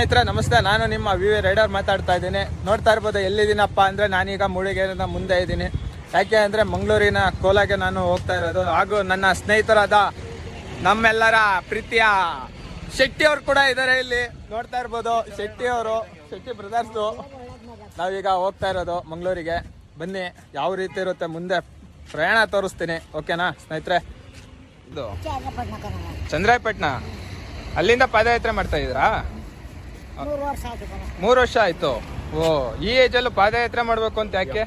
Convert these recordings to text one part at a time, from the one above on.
ಸ್ನೇಹಿತರೆ ನಮಸ್ತೆ. ನಾನು ನಿಮ್ಮ ವಿ ವಿ ರೈಡರ್ ಮಾತಾಡ್ತಾ ಇದ್ದೀನಿ. ನೋಡ್ತಾ ಇರ್ಬೋದು ಎಲ್ಲಿದ್ದೀನಪ್ಪ ಅಂದರೆ ನಾನೀಗ ಮೂಡಿಗೆರೆಯಿಂದ ಮುಂದೆ ಇದ್ದೀನಿ. ಯಾಕೆ ಅಂದರೆ ಮಂಗಳೂರಿನ ಕೋಲಾಗೆ ನಾನು ಹೋಗ್ತಾ ಇರೋದು. ಹಾಗೂ ನನ್ನ ಸ್ನೇಹಿತರಾದ ನಮ್ಮೆಲ್ಲರ ಪ್ರೀತಿಯ ಶೆಟ್ಟಿ ಅವರು ಕೂಡ ಇದ್ದಾರೆ ಇಲ್ಲಿ. ನೋಡ್ತಾ ಇರ್ಬೋದು ಶೆಟ್ಟಿ ಅವರು ಶೆಟ್ಟಿ ಬ್ರದರ್ಸು ನಾವೀಗ ಹೋಗ್ತಾ ಇರೋದು ಮಂಗಳೂರಿಗೆ. ಬನ್ನಿ ಯಾವ ರೀತಿ ಇರುತ್ತೆ ಮುಂದೆ ಪ್ರಯಾಣ ತೋರಿಸ್ತೀನಿ. ಓಕೆನಾ ಸ್ನೇಹಿತರೆ? ಇದು ಚಂದ್ರಾಯಪಟ್ಟಣ ಅಲ್ಲಿಂದ ಪಾದಯಾತ್ರೆ ಮಾಡ್ತಾ ಇದ್ದೀರಾ? ಮೂರು ವರ್ಷ ಆಯ್ತು ಕಣೆ. ಮೂರು ವರ್ಷ ಆಯ್ತು. ಓ ಈ ಏಜ್ ಅಲ್ಲೂ ಪಾದಯಾತ್ರೆ ಮಾಡ್ಬೇಕು ಅಂತ ಯಾಕೆ?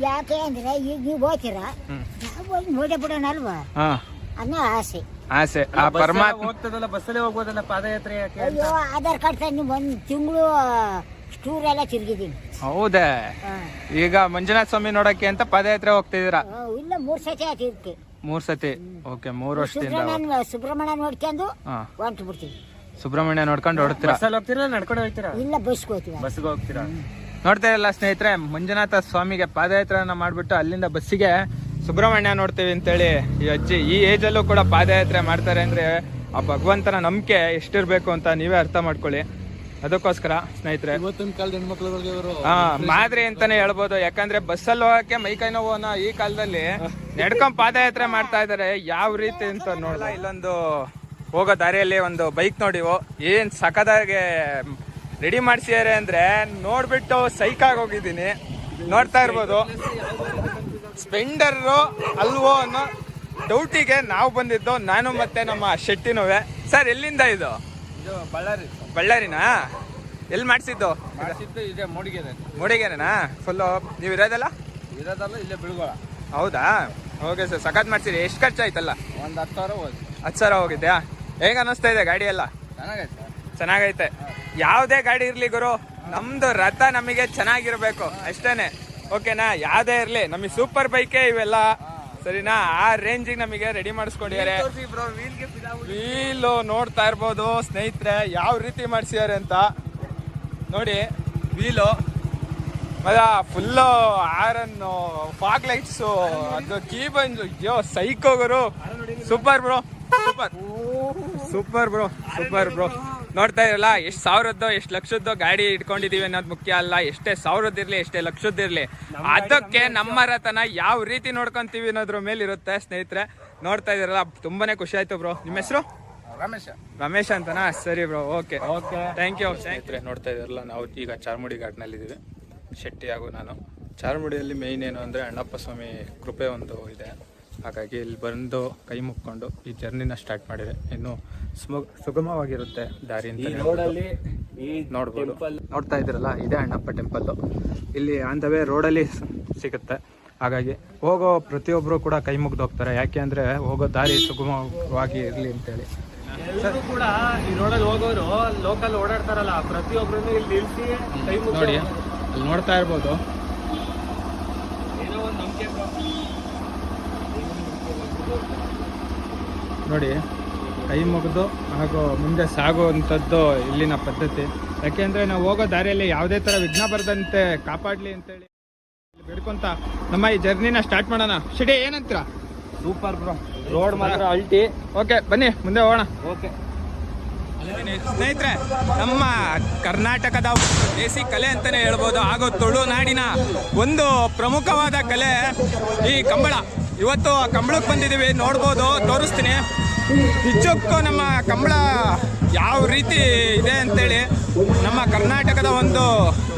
ಯಾಕೆ ಅಂದ್ರೆ ಈಗ ನೀವು ಹೋಗ್ತೀರಾ ಹ್ಮ್. ನಾವು ಹೋಗಿ ನೋಡೇ ಬಿಡೋಣ ಅಲ್ವಾ ಹಾ. ಅನ್ನೋ ಆಸೆ. ಆಸೆ. ಆ ಪರಮಾತ್ಮ ಹೋಗ್ತದಲ್ಲ ಬಸ್ಸಲ್ಲೇ ಹೋಗ್ಬೋದಲ್ಲ ಪಾದಯಾತ್ರೆ ಯಾಕೆ ಅಯ್ಯೋ ಆಧಾರ್ ಕಾರ್ಡ್ ತಂದು ಒಂದು ತಿಂಗಳು ಸ್ಟೂರ್ ಎಲ್ಲ ತಿರುಗಿದ್ದೀನಿ. ಹೌದೇ? ಈಗ ಮಂಜುನಾಥ ಸ್ವಾಮಿ ನೋಡಕ್ಕೆ ಅಂತ ಪಾದಯಾತ್ರೆ ಹೋಗ್ತಿದ್ದೀರಾ? ಇಲ್ಲ ಮೂರು ಸತಿ ಆಯ್ತು ಇದಕ್ಕೆ. ಮೂರ್ ಸತಿ? ಓಕೆ ಮೂರ್ ವರ್ಷದಿಂದ ಸುಬ್ರಹ್ಮಣ್ಯ ಸುಬ್ರಹ್ಮಣ್ಯ ನೋಡ್ಕೊಂಡು ಹಾ. ಹೊಂಟು ಬಿಡ್ತೀವಿ ಸುಬ್ರಹ್ಮಣ್ಯ ನೋಡ್ಕೊಂಡು ಹೊಡ್ತೀರಾ ಬಸ್ಸಲ್ಲಿ ಹೋಗ್ತೀರಾ ನಡ್ಕೊಂಡು ಹೋಗ್ತೀರಾ? ಇಲ್ಲ ಬಸ್ಗೆ ಹೋಗ್ತೀವಿ. ಬಸ್ಗೆ ಹೋಗ್ತೀರಾ? ನೋಡ್ತಾ ಇರಲ್ಲ ಸ್ನೇಹಿತರೆ ಮಂಜುನಾಥ ಸ್ವಾಮಿಗೆ ಪಾದಯಾತ್ರೆಯನ್ನ ಮಾಡ್ಬಿಟ್ಟು ಅಲ್ಲಿಂದ ಬಸ್ಸಿಗೆ ಸುಬ್ರಹ್ಮಣ್ಯ ನೋಡ್ತೀವಿ ಅಂತೇಳಿ ಈ ಅಜ್ಜಿ ಈ ಏಜ್ ಅಲ್ಲೂ ಕೂಡ ಪಾದಯಾತ್ರೆ ಮಾಡ್ತಾರೆ ಅಂದ್ರೆ ಆ ಭಗವಂತನ ನಂಬಿಕೆ ಎಷ್ಟಿರ್ಬೇಕು ಅಂತ ನೀವೇ ಅರ್ಥ ಮಾಡ್ಕೊಳ್ಳಿ. ಅದಕ್ಕೋಸ್ಕರ ಸ್ನೇಹಿತರೆ ಇವತ್ತಿನ ಕಾಲದ ಹೆಣ್ಮಕ್ಳುಗಳಿಗೆ ಇವರು ಹಾ ಮಾದರಿ ಅಂತಾನೆ ಹೇಳ್ಬೋದು. ಯಾಕಂದ್ರೆ ಬಸ್ಸಲ್ಲಿ ಹೋಗಕ್ಕೆ ಮೈಕೈ ನೋವು ಅನ್ನೋ ಈ ಕಾಲದಲ್ಲಿ ನಡ್ಕೊಂಡ್ ಪಾದಯಾತ್ರೆ ಮಾಡ್ತಾ ಇದಾರೆ. ಯಾವ ರೀತಿ ಅಂತ ನೋಡಲ್ಲ ಇಲ್ಲೊಂದು ಹೋಗೋ ದಾರಿಯಲ್ಲಿ ಒಂದು ಬೈಕ್ ನೋಡಿವು ಏನ್ ಸಖದಾಗೆ ರೆಡಿ ಮಾಡ್ಸಿದಾರೆ ಅಂದ್ರೆ ನೋಡ್ಬಿಟ್ಟು ಸೈಕ್ ಆಗಿ ಹೋಗಿದ್ದೀನಿ. ನೋಡ್ತಾ ಇರ್ಬೋದು. ಸ್ಪೆಂಡರ್ ಅಲ್ವೋ ಅನ್ನೋ ಡೌಟಿಗೆ ನಾವು ಬಂದಿದ್ದು ನಾನು ಮತ್ತೆ ನಮ್ಮ ಶೆಟ್ಟಿನೂ ಸರ್ ಎಲ್ಲಿಂದ ಇದು? ಇದು ಬಳ್ಳಾರಿ. ಬಳ್ಳಾರಿನಾ? ಎಲ್ಲಿ ಮಾಡಿಸಿದ್ದು? ಮಾಡಿಸಿದ್ದು ಇದೆ ಮೂಡಿಗೆರೆ. ಮೂಡಿಗೆರೆನಾ? ಫುಲ್ಲು ನೀವು ಇರೋದಲ್ಲ? ಇರೋದಲ್ಲ ಇಲ್ಲೇ ಬಿಳ್ಗೋಳ. ಹೌದಾ? ಓಕೆ ಸರ್ ಸಖತ್ ಮಾಡ್ಸಿರಿ. ಎಷ್ಟು ಖರ್ಚಾಯ್ತಲ್ಲ? ಒಂದು ಹತ್ತು ಸಾವಿರ ಹೋಗಿ ಹತ್ತು ಸಾವಿರ ಹೋಗಿದ್ಯಾ? ಹೇಗೆ ಅನಿಸ್ತಾ ಇದೆ ಗಾಡಿ ಎಲ್ಲ? ಚೆನ್ನಾಗೈತೆ. ಯಾವ್ದೇ ಗಾಡಿ ಇರ್ಲಿ ಗುರು ನಮ್ದು ರಥ ನಮಗೆ ಚೆನ್ನಾಗಿರ್ಬೇಕು ಅಷ್ಟೇನೆ. ಓಕೆನಾ? ಯಾವುದೇ ಇರ್ಲಿ ನಮಗೆ ಸೂಪರ್ ಬೈಕೇ ಇವೆಲ್ಲ. ಸರಿನಾ? ಆ ರೇಂಜಿಗೆ ನಮಗೆ ರೆಡಿ ಮಾಡಿಸ್ಕೊಂಡಿದ್ದಾರೆ. ವೀಲು ನೋಡ್ತಾ ಇರ್ಬೋದು ಸ್ನೇಹಿತರೆ ಯಾವ ರೀತಿ ಮಾಡಿಸಿದ್ದಾರೆ ಅಂತ. ನೋಡಿ ವೀಲು ಮದ ಫುಲ್ಲು ಆರನ್ನು ಫಾಗ್ ಲೈಟ್ಸು ಅದು ಕೀ ಬಂದು ಅಯ್ಯೋ ಸೈಕೋ ಗುರು. Super bro super super bro super bro ನೋಡ್ತಾ ಇರಲ್ಲ ಎಷ್ಟು ಸಾವಿರದ್ದು ಎಷ್ಟು ಲಕ್ಷದ್ದು ಗಾಡಿ ಇಟ್ಕೊಂಡಿದೀವಿ ಅನ್ನೋದು ಮುಖ್ಯ ಅಲ್ಲ. ಎಷ್ಟೇ ಸಾವಿರದ್ದಿರ್ಲಿ ಎಷ್ಟೇ ಲಕ್ಷದ್ದಿರಲಿ ಅದಕ್ಕೆ ನಮ್ಮ ರಥನ ಯಾವ ರೀತಿ ನೋಡ್ಕೊಂತೀವಿ ಅನ್ನೋದ್ರ ಮೇಲೆ ಇರುತ್ತೆ ಸ್ನೇಹಿತರೆ. ನೋಡ್ತಾ ಇದ್ರಲ್ಲ ತುಂಬಾನೇ ಖುಷಿ ಆಯ್ತು ಬ್ರೋ ನಿಮ್ಮ ಹೆಸರು? ರಮೇಶ. ರಮೇಶ್ ಅಂತನಾ? ಸರಿ bro okay okay thank you ಸ್ನೇಹಿತರೆ ನೋಡ್ತಾ ಇದ್ದೀರಲ್ಲ ನಾವು ಈಗ ಚಾರ್ಮುಡಿ ಘಾಟ್ನಲ್ಲಿದ್ದೀವಿ. ಶೆಟ್ಟಿ ಹಾಗೂ ನಾನು. ಚಾರ್ಮುಡಿಯಲ್ಲಿ ಮೇಯ್ನ್ ಏನು ಅಂದರೆ ಅಣ್ಣಪ್ಪ ಸ್ವಾಮಿ ಕೃಪೆ ಒಂದು ಇದೆ. ಹಾಗಾಗಿ ಇಲ್ಲಿ ಬಂದು ಕೈ ಮುಕ್ಕೊಂಡು ಈ ಜರ್ನಿನ ಸ್ಟಾರ್ಟ್ ಮಾಡಿದೆ. ಇನ್ನು ಸುಮ ಸುಗಮವಾಗಿರುತ್ತೆ ದಾರಿ. ರೋಡಲ್ಲಿ ಈ ನೋಡ್ಬೋದು. ನೋಡ್ತಾ ಇದ್ದೀರಲ್ಲ ಇದೆ ಅಣ್ಣಪ್ಪ ಟೆಂಪಲ್ಲು ಇಲ್ಲಿ ಆನ್ ದ ವೇ ರೋಡಲ್ಲಿ ಸಿಗುತ್ತೆ. ಹಾಗಾಗಿ ಹೋಗೋ ಪ್ರತಿಯೊಬ್ಬರು ಕೂಡ ಕೈ ಮುಗ್ದು ಹೋಗ್ತಾರೆ. ಯಾಕೆ ಅಂದರೆ ಹೋಗೋ ದಾರಿ ಸುಗಮವಾಗಿ ಇರಲಿ ಅಂತೇಳಿ. ಎಲ್ಲರೂ ಕೂಡ ಈ ರೋಡಲ್ಲಿ ಹೋಗೋರು ಲೋಕಲ್ ಓಡಾಡ್ತಾರಲ್ಲ ಪ್ರತಿಯೊಬ್ಬರು ಇಲ್ಲಿ ನಿಲ್ಸಿ ಕೈ ಮುಗ್ದು ನೋಡಿ ಅಲ್ಲಿ ನೋಡ್ತಾ ಇರ್ಬೋದು. ಏನೋ ಒಂದು ನಂಬಿಕೆ. ನೋಡಿ ಕೈ ಮುಗಿದು ಹಾಗೂ ಮುಂದೆ ಸಾಗುವಂಥದ್ದು ಇಲ್ಲಿನ ಪದ್ಧತಿ. ಯಾಕೆಂದ್ರೆ ನಾವು ಹೋಗೋ ದಾರಿಯಲ್ಲಿ ಯಾವುದೇ ಥರ ವಿಘ್ನ ಬರದಂತೆ ಕಾಪಾಡಲಿ ಅಂತೇಳಿ ಬೇಡ್ಕೊಂತ ನಮ್ಮ ಈ ಜರ್ನಿನ ಸ್ಟಾರ್ಟ್ ಮಾಡೋಣ. ಶಿಡಿ ಏನಂತೀರಾ? Super bro. ರೋಡ್ ಮಾತ್ರ ಅಲ್ಟಿ. ಓಕೆ ಬನ್ನಿ ಮುಂದೆ ಹೋಗೋಣ. ಓಕೆ. ಸ್ನೇಹಿತರೆ, ನಮ್ಮ ಕರ್ನಾಟಕದ ದೇಸಿ ಕಲೆ ಅಂತಲೇ ಹೇಳ್ಬೋದು. ಹಾಗೂ ತುಳುನಾಡಿನ ಒಂದು ಪ್ರಮುಖವಾದ ಕಲೆ ಈ ಕಂಬಳ. ಇವತ್ತು ಕಂಬಳಕ್ಕೆ ಬಂದಿದ್ದೀವಿ. ನೋಡ್ಬೋದು, ತೋರಿಸ್ತೀನಿ. ನಿಜಕ್ಕೂ ನಮ್ಮ ಕಂಬಳ ಯಾವ ರೀತಿ ಇದೆ ಅಂತೇಳಿ ನಮ್ಮ ಕರ್ನಾಟಕದ ಒಂದು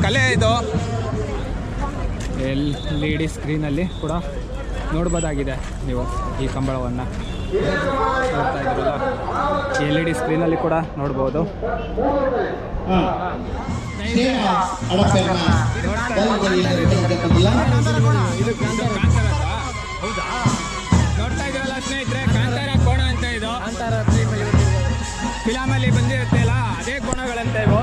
ಕಲೆ ಇದು. ಎಲ್ ಇ ಡಿ ಸ್ಕ್ರೀನಲ್ಲಿ ಕೂಡ ನೋಡ್ಬೋದಾಗಿದೆ ನೀವು ಈ ಕಂಬಳವನ್ನು. ನೋಡ್ತಾ ಇದ್ದೀರಲ್ಲ ಎಲ್ ಇ ಡಿ ಸ್ಕ್ರೀನಲ್ಲಿ ಕೂಡ ನೋಡ್ಬೋದು. ಇದು ಕಾಂತಾರ ಹೌದಾ? ನೋಡ್ತಾ ಇದ್ದೀರಲ್ಲ ಸ್ನೇಹಿತರೆ ಕಾಂತಾರ ಕೋಣ ಅಂತ ಇದು. ಫಿಲಾಮಲ್ಲಿ ಬಂದಿರುತ್ತೆ ಅಲ್ಲ ಅದೇ ಕೋಣಗಳಂತ ಇವು.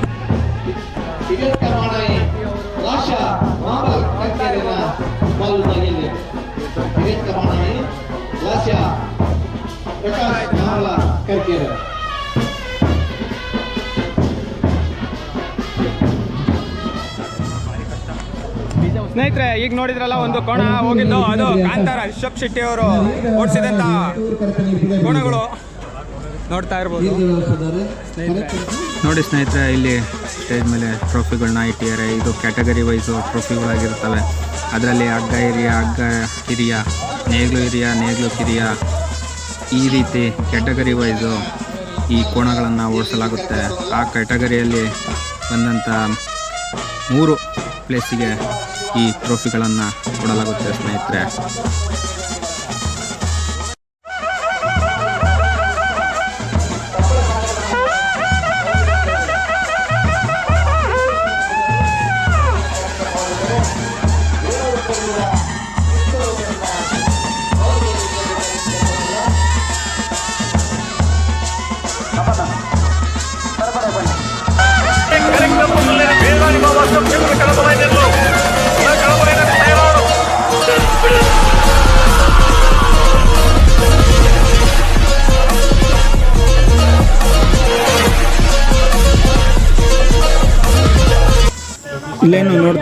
ಸ್ನೇಹಿತರೆ, ಈಗ ನೋಡಿದ್ರಲ್ಲ, ಒಂದು ಕೋಣ ಹೋಗಿದ್ದು, ಅದು ಕಾಂತಾರ ರಿಷಬ್ ಶೆಟ್ಟಿ ಅವರು ಓಡಿಸಿದಂತ ಕೋಣಗಳು ನೋಡ್ತಾ ಇರ್ಬೋದು. ನೋಡಿ ಸ್ನೇಹಿತರೆ, ಇಲ್ಲಿ ಸ್ಟೇಜ್ ಮೇಲೆ ಟ್ರೋಫಿಗಳನ್ನ ಇಟ್ಟಿದ್ದಾರೆ. ಇದು ಕ್ಯಾಟಗರಿ ವೈಸ್ ಟ್ರೋಫಿಗಳಾಗಿರ್ತವೆ ಅದರಲ್ಲಿ ಅಗ್ಗ ಹಿರಿಯ ಅಗ್ಗ ಹಿರಿಯ, ನೇಗ್ಲು ಹಿರಿಯ, ನೇಗ್ಲು ಕಿರಿಯ ಈ ರೀತಿ ಕ್ಯಾಟಗರಿ ವೈಸು ಈ ಕೋಣಗಳನ್ನು ಓಡಿಸಲಾಗುತ್ತೆ. ಆ ಕ್ಯಾಟಗರಿಯಲ್ಲಿ ಬಂದಂಥ ಮೂರು ಪ್ಲೇಸಿಗೆ ಈ ಟ್ರೋಫಿಗಳನ್ನು ಕೊಡಲಾಗುತ್ತೆ ಸ್ನೇಹಿತರೆ.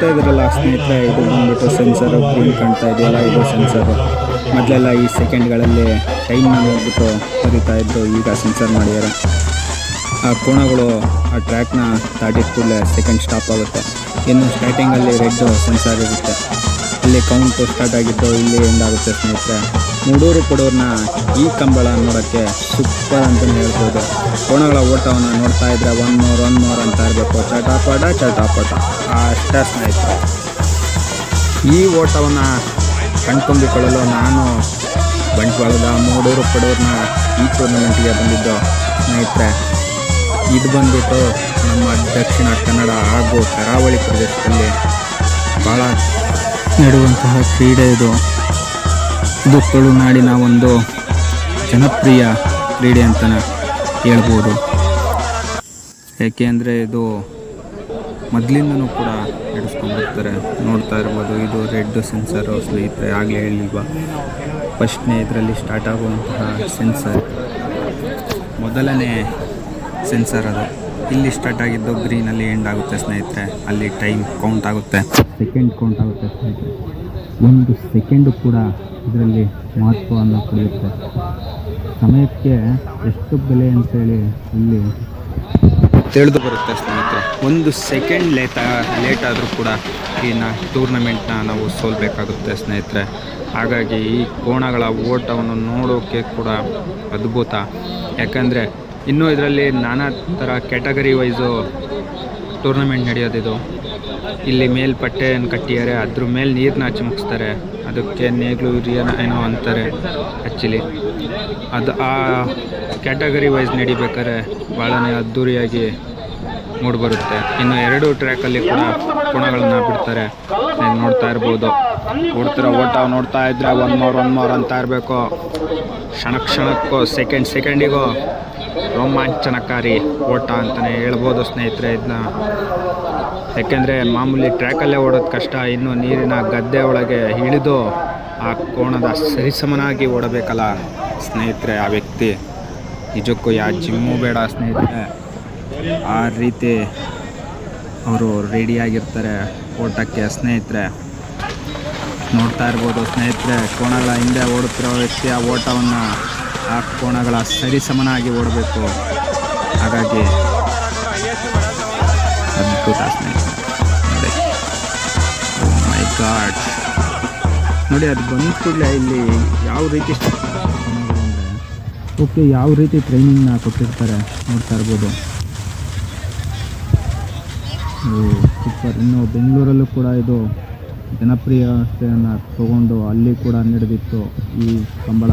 ನೋಡ್ತಾ ಇದ್ದೀರಲ್ಲ ಸ್ನೇಹಿತರೆ, ಇದು ಬಂದ್ಬಿಟ್ಟು ಸೆನ್ಸರ್ ಗ್ರೀನ್ ಕಾಣ್ತಾ ಇದೆಯಲ್ಲ, ಇದು ಸೆನ್ಸರ್ ಮೊದಲೆಲ್ಲ ಈ ಸೆಕೆಂಡ್ಗಳಲ್ಲಿ ಟೈಮ್ನ ನೋಡ್ಬಿಟ್ಟು ಕರಿತಾ ಇದ್ದು ಈಗ ಸೆನ್ಸರ್ ಮಾಡಿದ್ದಾರೆ ಆ ಕೋಣಗಳು, ಆ ಟ್ರ್ಯಾಕ್ನ ದಾಟಿದ ಕೂಡಲೇ ಸೆಕೆಂಡ್ ಸ್ಟಾಪ್ ಆಗುತ್ತೆ. ಇನ್ನು ಸ್ಟಾರ್ಟಿಂಗಲ್ಲಿ ರೆಡ್ ಸೆನ್ಸರ್ ಇರುತ್ತೆ. ಅಲ್ಲಿ ಕೌಂಟು ಸ್ಟಾರ್ಟ್ ಆಗಿದ್ದು, ಇಲ್ಲಿ ಎಂಡ್ ಆಗುತ್ತೆ, ಸ್ನೇಹಿತರೆ. ಮೂಡೂರು ಕೊಡೋರ್ನ ಈ ಕಂಬಳ ನೋಡೋಕ್ಕೆ ಸೂಪರ್ ಅಂತಲೇ ಹೇಳ್ಬೋದು. ಕೋಣಗಳ ಓಟವನ್ನು ನೋಡ್ತಾ ಇದ್ರೆ ಒನ್ ಮೋರ್ ಒನ್ ಮೋರ್ ಅಂತ ಇರಬೇಕು. ಚಟಾಪಾಟ ಆ ಅಷ್ಟ ಸ್ನೇಹಿತರೆ. ಈ ಓಟವನ್ನು ಕಣ್ಕೊಂಬಿಕೊಳ್ಳಲು ನಾನು ಬಂಟ್ವಾಳದ ಮೂಡೂರು ಕೊಡೋರ್ನ ಈ ಟೂರ್ನಮೆಂಟ್ಗೆ ಬಂದಿದ್ದು. ಸ್ನೇಹಿತರೆ, ಇದು ಬಂದ್ಬಿಟ್ಟು ನಮ್ಮ ದಕ್ಷಿಣ ಕನ್ನಡ ಹಾಗೂ ಕರಾವಳಿ ಪ್ರದೇಶದಲ್ಲಿ ಭಾಳ ನೆಡುವಂತಹ ಕ್ರೀಡೆ ಇದು. ಇದು ತುಳುನಾಡಿನ ಒಂದು ಜನಪ್ರಿಯ ಕ್ರೀಡೆ ಅಂತಲೇ ಹೇಳ್ಬೋದು. ಏಕೆ ಅಂದರೆ ಇದು ಮೊದಲಿಂದನೂ ಕೂಡ ನಡೆಸ್ಕೊಂಡ್ಬರ್ತಾರೆ ನೋಡ್ತಾ ಇರ್ಬೋದು, ಇದು ರೆಡ್ ಸೆನ್ಸರ್ ಸ್ನೇಹಿತರೆ, ಆಗಲೇ ಹೇಳಿಲ್ವಾ? ಫಸ್ಟ್ನೇ ಇದರಲ್ಲಿ ಸ್ಟಾರ್ಟ್ ಆಗುವಂತಹ ಸೆನ್ಸರ್ ಮೊದಲನೇ ಸೆನ್ಸರ್ ಅದು. ಇಲ್ಲಿ ಸ್ಟಾರ್ಟ್ ಆಗಿದ್ದು ಗ್ರೀನಲ್ಲಿ ಎಂಡ್ ಆಗುತ್ತೆ ಸ್ನೇಹಿತರೆ. ಅಲ್ಲಿ ಟೈಮ್ ಕೌಂಟ್ ಆಗುತ್ತೆ. ಸೆಕೆಂಡ್ ಕೌಂಟ್ ಆಗುತ್ತೆ ಸ್ನೇಹಿತರೆ. ಒಂದು ಸೆಕೆಂಡು ಕೂಡ ಇದರಲ್ಲಿ ಮಹತ್ವವನ್ನು ಪಡೆಯುತ್ತೆ ಸಮಯಕ್ಕೆ ಎಷ್ಟು ಬೆಲೆ ಅಂತೇಳಿ ಇಲ್ಲಿ ತಿಳಿದು ಬರುತ್ತೆ ಸ್ನೇಹಿತರೆ. ಒಂದು ಸೆಕೆಂಡ್ ಲೇಟ ಲೇಟ್ ಆದರೂ ಕೂಡ ಈ ನ ಟೂರ್ನಮೆಂಟ್ನ ನಾವು ಸೋಲ್ಬೇಕಾಗುತ್ತೆ ಸ್ನೇಹಿತರೆ. ಹಾಗಾಗಿ ಈ ಕೋಣಗಳ ಓಟವನ್ನು ನೋಡೋಕ್ಕೆ ಕೂಡ ಅದ್ಭುತ. ಯಾಕಂದರೆ ಇನ್ನೂ ಇದರಲ್ಲಿ ನಾನಾ ಥರ ಕ್ಯಾಟಗರಿ ವೈಸು ಟೂರ್ನಮೆಂಟ್ ನಡೆಯೋದಿದು. ಇಲ್ಲಿ ಮೇಲ್ಪಟ್ಟೆಯನ್ನು ಕಟ್ಟಿದ್ದಾರೆ. ಅದ್ರ ಮೇಲೆ ನೀರನ್ನ ಚಿಮುಕಿಸ್ತಾರೆ ಅದಕ್ಕೆ ನೇಗ್ಲು, ಹಿರಿಯನ ಏನೋ ಅಂತಾರೆ ಆ್ಯಕ್ಚುಲಿ ಅದು ಆ ಕ್ಯಾಟಗರಿ ವೈಸ್ ನಡಿಬೇಕಾದ್ರೆ ಭಾಳನೇ ಅದ್ಧೂರಿಯಾಗಿ ಮೂಡಿಬರುತ್ತೆ ಇನ್ನು ಎರಡು ಟ್ರ್ಯಾಕಲ್ಲಿ ಕೂಡ ಕೋಣಗಳನ್ನ ಬಿಡ್ತಾರೆ. ನೀವು ನೋಡ್ತಾ ಇರ್ಬೋದು. ಓಡ್ತಿರೋ ಓಟ ನೋಡ್ತಾ ಇದ್ರೆ ಒನ್ ಮೋರ್ ಒನ್ ಮೋರ್ ಅಂತ ಇರಬೇಕು. ಕ್ಷಣ ಕ್ಷಣಕ್ಕೂ ಸೆಕೆಂಡ್ ಸೆಕೆಂಡಿಗೂ ರೋಮಾಂಚನಕಾರಿ ಓಟ ಅಂತಲೇ ಹೇಳ್ಬೋದು ಸ್ನೇಹಿತರೆ ಇದನ್ನ. ಯಾಕೆಂದರೆ ಮಾಮೂಲಿ ಟ್ರ್ಯಾಕಲ್ಲೇ ಓಡೋದು ಕಷ್ಟ, ಇನ್ನು ನೀರಿನ ಗದ್ದೆ ಒಳಗೆ ಇಳಿದು ಆ ಕೋಣದ ಸರಿಸಮನಾಗಿ ಓಡಬೇಕಲ್ಲ ಸ್ನೇಹಿತರೆ ಆ ವ್ಯಕ್ತಿ. ನಿಜಕ್ಕೂ ಯಾವ ಜಿಮ್ಮು ಬೇಡ ಸ್ನೇಹಿತರೆ. ಆ ರೀತಿ ಅವರು ರೆಡಿಯಾಗಿರ್ತಾರೆ ಓಟಕ್ಕೆ ಸ್ನೇಹಿತರೆ. ನೋಡ್ತಾ ಇರ್ಬೋದು ಸ್ನೇಹಿತರೆ, ಕೋಣಗಳ ಹಿಂದೆ ಓಡುತ್ತಿರೋ ವ್ಯಕ್ತಿ ಆ ಓಟವನ್ನು ಆ ಕೋಣಗಳ ಸರಿಸಮನಾಗಿ ಓಡಬೇಕು. ಹಾಗಾಗಿ ಅದ್ಭುತ ನೋಡಿ. ಮೈ ಗಾಡ್ ನೋಡಿ, ಅದು ಬಂದ ಕೂಡಲೇ ಇಲ್ಲಿ ಯಾವ ರೀತಿ ಓಕೆ, ಯಾವ ರೀತಿ ಟ್ರೈನಿಂಗ್ನ ಕೊಟ್ಟಿರ್ತಾರೆ ನೋಡ್ತಾ ಇರ್ಬೋದು. ಸೂಪರ್ ಇನ್ನು ಬೆಂಗಳೂರಲ್ಲೂ ಕೂಡ ಇದು ಜನಪ್ರಿಯತೆಯನ್ನು ತಗೊಂಡು ಅಲ್ಲಿ ಕೂಡ ನಡೆದಿತ್ತು ಈ ಕಂಬಳ.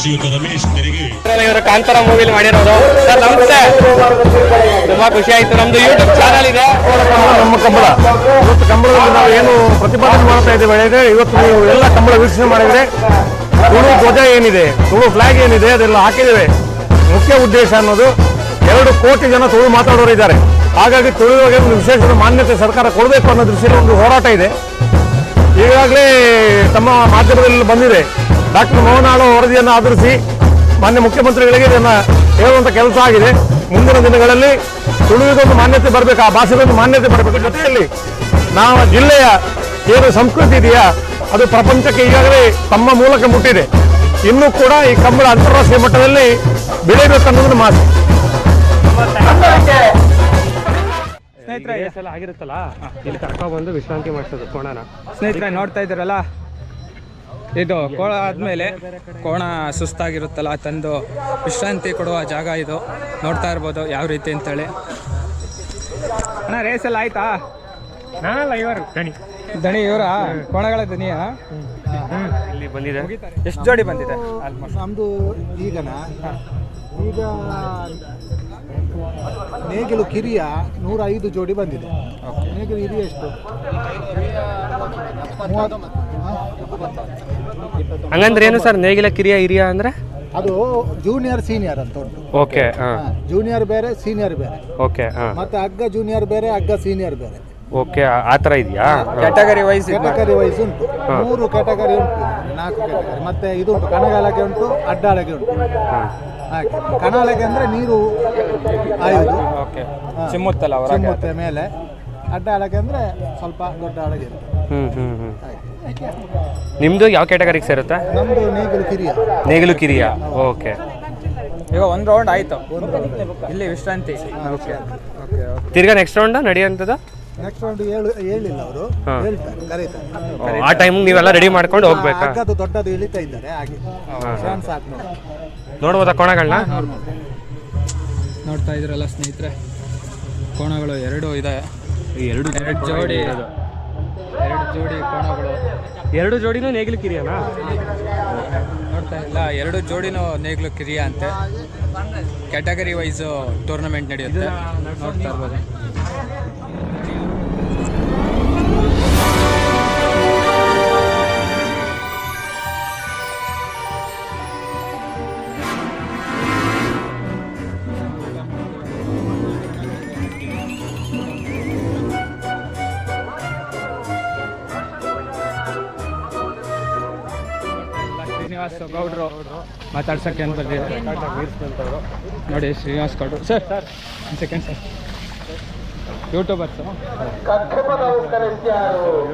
ಶ್ರೀಯುತ ರಮೇಶ್ ತೆರಿಗೆ ಇವರು ಕಾಂತಾರ ಮೂವಿಲಿ ಮಾಡಿರೋದು. ಸರ್ ನಮಸ್ತೆ. ತುಂಬಾ ಖುಷಿ ಆಯ್ತು. ನಮ್ದು ಯೂಟ್ಯೂಬ್ ಚಾನಲ್ ಇದೆ. ನಮ್ಮ ಕಂಬಳ. ಇವತ್ತು ಕಂಬಳದಲ್ಲಿ ನಾವು ಏನು ಪ್ರತಿಭಟನೆ ಮಾಡ್ತಾ ಇದ್ದೇವೆ ಹೇಳಿದ್ರೆ ಇವತ್ತು ನೀವು ಎಲ್ಲ ಕಂಬಳ ವೀಕ್ಷಣೆ ಮಾಡಿದ್ರೆ ತುಳು ಧ್ವಜ ಏನಿದೆ ತುಳು ಫ್ಲಾಗ್ ಏನಿದೆ ಅದೆಲ್ಲ ಹಾಕಿದ್ದೇವೆ. ಮುಖ್ಯ ಉದ್ದೇಶ ಅನ್ನೋದು ಎರಡು ಕೋಟಿ ಜನ ತುಳು ಮಾತಾಡೋರು ಇದ್ದಾರೆ. ಹಾಗಾಗಿ ತುಳುವಿಗೆ ಒಂದು ವಿಶೇಷ ಮಾನ್ಯತೆ ಸರ್ಕಾರ ಕೊಡಬೇಕು ಅನ್ನೋ ದೃಷ್ಟಿಯಲ್ಲಿ ಒಂದು ಹೋರಾಟ ಇದೆ. ಈಗಾಗಲೇ ತಮ್ಮ ಮಾಧ್ಯಮದಲ್ಲಿ ಬಂದಿದೆ. ಡಾಕ್ಟರ್ ಮೋಹನ್ ಆಳು ವರದಿಯನ್ನು ಆಧರಿಸಿ ಮಾನ್ಯ ಮುಖ್ಯಮಂತ್ರಿಗಳಿಗೆ ಇದನ್ನ ಹೇಳುವಂತ ಕೆಲಸ ಆಗಿದೆ. ಮುಂದಿನ ದಿನಗಳಲ್ಲಿ ತುಳುವಿಗೊಂದು ಮಾನ್ಯತೆ ಬರಬೇಕು ಆ ಭಾಷೆಗೊಂದು ಮಾನ್ಯತೆ ಬರಬೇಕು. ಜೊತೆಯಲ್ಲಿ ನಾವು ಜಿಲ್ಲೆಯ ಏನು ಸಂಸ್ಕೃತಿ ಇದೆಯಾ ಅದು ಪ್ರಪಂಚಕ್ಕೆ ಈಗಾಗಲೇ ತಮ್ಮ ಮೂಲಕ ಮುಟ್ಟಿದೆ. ಇನ್ನೂ ಕೂಡ ಈ ಕಂಬಳ ಅಂತಾರಾಷ್ಟ್ರೀಯ ಮಟ್ಟದಲ್ಲಿ ಬೆಳೆಯಬೇಕು ಅನ್ನೋದನ್ನು ಮಾತು. ಸ್ನೇಹಿತರೆ ಎಲ್ಲ ಆಗಿರುತ್ತಲ್ಲ? ಇಲ್ಲಿ ಕರ್ಕೊಂಡ್ಬಂದು ವಿಶ್ರಾಂತಿ ಮಾಡಿಸೋದು ಕೋಣನ. ಸ್ನೇಹಿತರೆ ನೋಡ್ತಾ ಇದ್ದೀರಲ್ಲ? ಇದು ಕೋಣ ಆದ್ಮೇಲೆ ಕೋಣ ಸುಸ್ತಾಗಿರುತ್ತಲ್ಲ ತಂದು ವಿಶ್ರಾಂತಿ ಕೊಡುವ ಜಾಗ ಇದು. ನೋಡ್ತಾ ಇರ್ಬೋದು ಯಾವ ರೀತಿ ಅಂತೇಳಿ. ಅಣ್ಣ ರೇಸ್ ಎಲ್ಲ ಆಯ್ತಾ? ನಾನಲ್ಲ ಇವರು ದಣಿ. ದಣಿ ಇವರ? ಕೋಣಗಳ ದನಿಯ ಇಲ್ಲಿ ಬಂದಿದೆ. ಎಷ್ಟು ಜೋಡಿ ಬಂದಿದೆ? ಆಲ್ಮೋಸ್ಟ್ ನಮ್ಮದು ಈಗನ? ಈಗ ನೇಗಿಲು ಕಿರಿಯ ನೂರ ಐದು ಜೋಡಿ ಬಂದಿದೆ. ನೇಗಿಲು ಹಿರಿಯ ಎಷ್ಟು? ಹಂಗಂದ್ರೆ ಏನು ಸರ್ ನೇಗಿಲ ಕಿರಿಯ ಹಿರಿಯ ಅಂದ್ರೆ? ಅದು ಜೂನಿಯರ್ ಸೀನಿಯರ್ ಅಂತ ಉಂಟು. ಓಕೆ ಹಾಂ ಜೂನಿಯರ್ ಬೇರೆ ಸೀನಿಯರ್ ಬೇರೆ. ಓಕೆ ಹಾಂ. ಮತ್ತೆ ಅಗ್ಗ ಜೂನಿಯರ್ ಬೇರೆ ಅಗ್ಗ ಸೀನಿಯರ್ ಬೇರೆ. ಓಕೆ ಆ ಥರ ಇದೆಯಾ? ಕ್ಯಾಟಗರಿ ವೈಸ್ ಕ್ಯಾಟಗರಿ ವೈಸ್ ಉಂಟು. ಮೂರು ಕ್ಯಾಟಗರಿ ಉಂಟು. ನಾಲ್ಕು ಕ್ಯಾಟಗರಿ ಮತ್ತೆ ಇದು ಉಂಟು. ಕಣಗಾಲಕ್ಕೆ ಉಂಟು ಅಡ್ಡಾಳಗೆ ಉಂಟು. ಹಾಗೆ. ಕಣಾಳಗೆ ಅಂದ್ರೆ ನೀರು ಆಯುವುದು ಓಕೆ. ಚಿಮ್ಮುತ್ತಲ್ಲ ಅವರ ಚಿಮ್ಮುತ್ತೆ ಮೇಲೆ. ಅಡ್ಡಾಳಗೆ ಅಂದ್ರೆ ಸ್ವಲ್ಪ ದೊಡ್ಡ ಅಳಗೆ ಹ್ಞೂ ಹ್ಞೂ ಹ್ಞೂ ನಿಮ್ಮದು ಯಾವ ಕ್ಯಾಟಗರಿಗೆ ಸೇರುತ್ತೆ? ನಮ್ದು ನೇಗಿಲು ಕಿರಿಯ. ನೇಗಿಲು ಕಿರಿಯ. ಓಕೆ. ಈಗ ಒಂದು ರೌಂಡ್ ಆಯ್ತು. ಇಲ್ಲಿ ವಿಶ್ರಾಂತಿ. ಓಕೆ ಓಕೆ ತಿರ್ಗಾ ನೆಕ್ಸ್ಟ್ ರೌಂಡ್ ನಡೆಯುವಂಥದ್ದು? ನೆಕ್ಸ್ಟ್ ರೌಂಡ್ ಹೇಳು ಹೇಳಿಲ್ಲ ಅವರು. ಹೇಳ್ತಾರೆ ಕರೀತಾರೆ. ಆ ಟೈಮ್ ನೀವೆಲ್ಲ ರೆಡಿ ಮಾಡ್ಕೊಂಡು ಹೋಗ್ಬೇಕು? ಅಕ್ಕದು ದೊಡ್ಡದು ಇಳಿತಾ ಇದ್ದಾರೆ ಹಾಗೆ. ಚಾನ್ಸ್ ಹಾಕಿ ನೋಡಿ ನೋಡ್ಬೋದಾ ಕೋಣಗಳನ್ನ? ನೋಡ್ತಾ ಇದ್ರಲ್ಲ ಸ್ನೇಹಿತರೆ ಕೋಣಗಳು ಎರಡು ಇದೆ. ಎರಡು ಎರಡು ಜೋಡಿ ಎರಡು ಜೋಡಿ ಕೋಣಗಳು. ಎರಡು ಜೋಡಿನೂ ನೇಗಿಲು ಕಿರಿಯನಾ? ನೋಡ್ತಾ ಇಲ್ಲ ಎರಡು ಜೋಡಿನೂ ನೇಗಿಲು ಕಿರಿಯ ಅಂತೆ. ಕ್ಯಾಟಗರಿ ವೈಸ್ ಟೂರ್ನಮೆಂಟ್ ನಡೆಯುತ್ತೆ. ನೋಡ್ತಾ ಇರ್ಬೋದು. ಶ್ರೀನಿವಾಸ್ ಗೌಡ್ರು ಮಾತಾಡ್ಸಕ್ಕೆ ಅಂತ ನೋಡಿ ಶ್ರೀನಿವಾಸ್ ಗೌಡ್ರು. ಸರ್ ಒಂದು ಸೆಕೆಂಡ್ ಸರ್. ಯೂಟ್ಯೂಬರ್ಸ್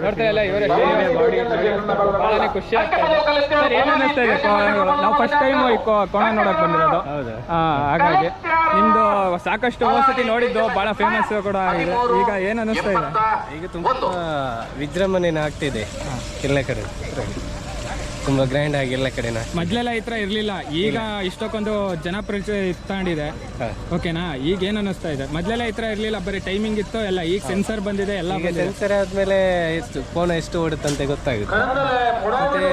ನೋಡ್ತಾ ಇಲ್ಲ ಇವರೇ ಭಾಳನೇ ಖುಷಿ ಆಗ್ತದೆ ಸರ್ ಏನು ಅನ್ನಿಸ್ತಾ ಇದೆ? ನಾವು ಫಸ್ಟ್ ಟೈಮ್ ಈ ಕೋ- ಕೋಣ ನೋಡಕ್ ಬಂದಿರೋದು. ಹಾಂ ಹಾಗಾಗಿ. ನಿಮ್ದು ಸಾಕಷ್ಟು ವಸತಿ ನೋಡಿದ್ದು ಭಾಳ ಫೇಮಸ್ ಕೂಡ ಆಗಿದೆ. ಈಗ ಏನು ಅನ್ನಿಸ್ತಾ ಇದೆ? ಈಗ ತುಂಬ ವಿಜೃಂಭಣೆನ ಆಗ್ತಿದೆ ಎಲ್ಲ ಕಡೆ ತುಂಬ ಗ್ರ್ಯಾಂಡ್ ಆಗಿ ಎಲ್ಲ ಕಡೆನ? ಮೊದ್ಲೆಲ್ಲ ಈ ಥರ ಇರಲಿಲ್ಲ. ಈಗ ಇಷ್ಟಕ್ಕೊಂದು ಜನಪ್ರಿಯ ಇತ್ತಾಂಡಿದೆ ಓಕೆನಾ ಈಗ ಏನು ಅನ್ನಿಸ್ತಾ ಇದೆ? ಮೊದ್ಲೆಲ್ಲ ಈ ಥರ ಇರಲಿಲ್ಲ. ಬರೀ ಟೈಮಿಂಗ್ ಇತ್ತು ಎಲ್ಲ ಈಗ ಸೆನ್ಸರ್ ಬಂದಿದೆ ಎಲ್ಲ ಸೆನ್ಸರ್ ಆದ್ಮೇಲೆ ಎಷ್ಟು ಫೋನ್ ಎಷ್ಟು ಓಡುತ್ತಂತೆ ಗೊತ್ತಾಗುತ್ತೆ. ಮತ್ತೆ